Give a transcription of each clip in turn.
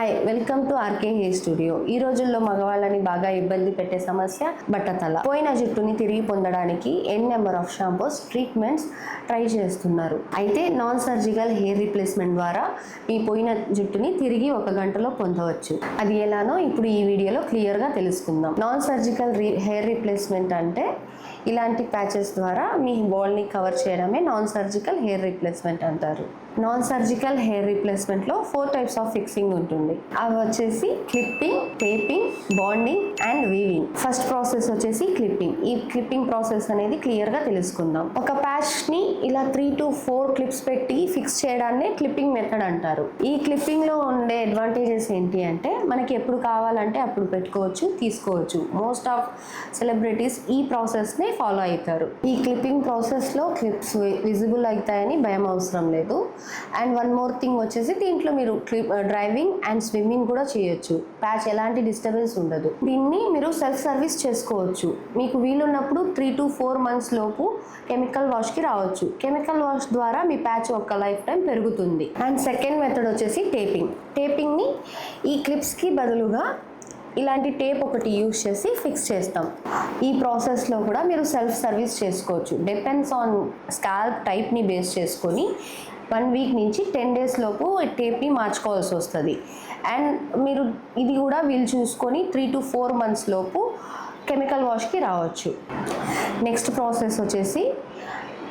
Hi welcome to RK hair studio ఈ రోజుల్లో మగవాళ్ళని బాగా ఇబ్బంది పెట్టే సమస్య బట్టతల. పోయిన జుట్టుని తిరిగి పొందడానికి N number of shampoos treatments try చేస్తున్నారు. అయితే నాన్ సర్జికల్ హెయిర్ రీప్లేస్మెంట్ ద్వారా మీ పోయిన జుట్టుని తిరిగి ఒక గంటలో పొందవచ్చు. అది ఎలానో ఇప్పుడు ఈ వీడియోలో క్లియర్గా తెలుసుకుందాం. Non surgical re hair replacement అంటే ఇలాంటి ప్యాచెస్ ద్వారా మీ బాల్ని కవర్ చేయడమే నాన్ సర్జికల్ హెయిర్ రీప్లేస్మెంట్ అంటారు. నాన్ సర్జికల్ హెయిర్ రీప్లేస్మెంట్లో ఫోర్ టైప్స్ ఆఫ్ ఫిక్సింగ్ ఉంటుంది. అవి వచ్చేసి clipping taping bonding and weaving first process వచ్చేసి క్లిప్పింగ్ ఈ క్లిప్పింగ్ ప్రాసెస్ అనేది క్లియర్గా తెలుసుకుందాం. ఒక ప్యాచ్ని ఇలా త్రీ టు ఫోర్ క్లిప్స్ పెట్టి ఫిక్స్ చేయడాన్ని క్లిప్పింగ్ మెథడ్ అంటారు. ఈ క్లిప్పింగ్లో ఉండే అడ్వాంటేజెస్ ఏంటి అంటే మనకి ఎప్పుడు కావాలంటే అప్పుడు పెట్టుకోవచ్చు తీసుకోవచ్చు. మోస్ట్ ఆఫ్ సెలబ్రిటీస్ ఈ ప్రాసెస్ని ఫాలో అవుతారు. ఈ క్లిప్పింగ్ ప్రాసెస్లో క్లిప్స్ విజిబుల్ అవుతాయని భయం అవసరం లేదు. అండ్ వన్ మోర్ థింగ్ వచ్చేసి దీంట్లో మీరు క్లిప్ డ్రైవింగ్ అండ్ స్విమ్మింగ్ కూడా చేయొచ్చు. ప్యాచ్ ఎలాంటి డిస్టర్బెన్స్ ఉండదు. దీన్ని మీరు సెల్ఫ్ సర్వీస్ చేసుకోవచ్చు. మీకు వీలున్నప్పుడు త్రీ టు ఫోర్ మంత్స్ లోపు కెమికల్ వాష్కి రావచ్చు. కెమికల్ వాష్ ద్వారా మీ ప్యాచ్ ఒక లైఫ్ టైం పెరుగుతుంది. అండ్ సెకండ్ మెథడ్ వచ్చేసి టేపింగ్. టేపింగ్ని ఈ క్లిప్స్కి బదులుగా ఇలాంటి టేప్ ఒకటి యూజ్ చేసి ఫిక్స్ చేస్తాం. ఈ ప్రాసెస్లో కూడా మీరు సెల్ఫ్ సర్వీస్ చేసుకోవచ్చు. డిపెండ్స్ ఆన్ స్కాల్ప్ టైప్ని బేస్ చేసుకొని వన్ వీక్ నుంచి టెన్ డేస్ లోపు టేప్ని మార్చుకోవాల్సి వస్తుంది. అండ్ మీరు ఇది కూడా వీలు చూసుకొని త్రీ టు ఫోర్ మంత్స్ లోపు కెమికల్ వాష్కి రావచ్చు. నెక్స్ట్ ప్రాసెస్ వచ్చేసి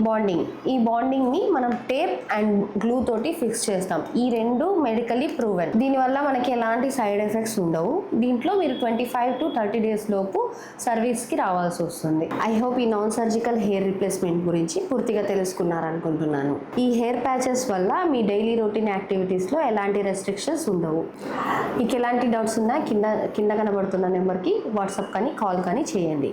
బాండింగ్ ఈ బాండింగ్ని మనం టేప్ అండ్ గ్లూ తోటి ఫిక్స్ చేస్తాం. ఈ రెండు మెడికలీ ప్రూవెన్ దీనివల్ల మనకి ఎలాంటి సైడ్ ఎఫెక్ట్స్ ఉండవు. దీంట్లో మీరు twenty five to thirty days లోపు సర్వీస్కి రావాల్సి వస్తుంది. ఐ హోప్ ఈ నాన్ సర్జికల్ హెయిర్ రిప్లేస్మెంట్ గురించి పూర్తిగా తెలుసుకున్నారనుకుంటున్నాను. ఈ హెయిర్ ప్యాచెస్ వల్ల మీ డైలీ రొటీన్ యాక్టివిటీస్లో ఎలాంటి రెస్ట్రిక్షన్స్ ఉండవు. మీకు ఎలాంటి డౌట్స్ ఉన్నా కింద కింద కనబడుతున్న నెంబర్కి వాట్సాప్ కానీ కాల్ కానీ చేయండి.